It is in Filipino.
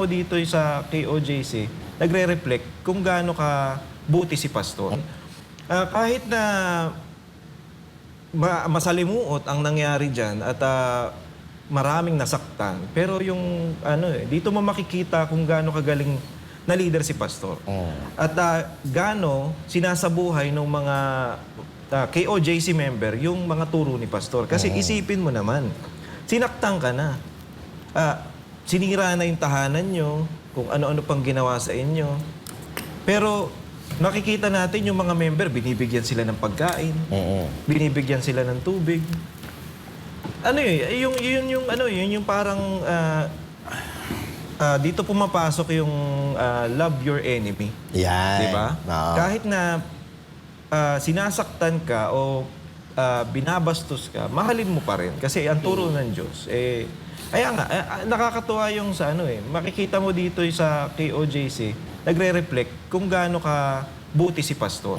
mo dito sa KOJC, nagre-reflect kung gaano ka buti si pastor. Ah, kahit na ma- masalimuot ang nangyari diyan at ah, maraming nasaktan. Pero yung ano eh, dito mo makikita kung gaano kagaling na leader si pastor. At ah, gaano sinasabuhay ng mga ah, KOJC member yung mga turo ni pastor. Kasi isipin mo naman, sinaktan ka na. Ah, sinira na yung tahanan nyo, kung ano-ano pang ginawa sa inyo. Pero nakikita natin yung mga member, binibigyan sila ng pagkain, binibigyan sila ng tubig. Ano yun, yung, yun yung, ano, yun yung parang, ah, ah, dito pumapasok yung ah, love your enemy. Yan. Di ba? Oo. Kahit na ah, sinasaktan ka o ah, binabastos ka, mahalin mo pa rin. Kasi ang turo ng Diyos, eh, kaya nga, eh, ah, nakakatuwa yung sa ano eh, makikita mo dito sa KOJC, nagre-reflect kung gaano ka buti si pastor.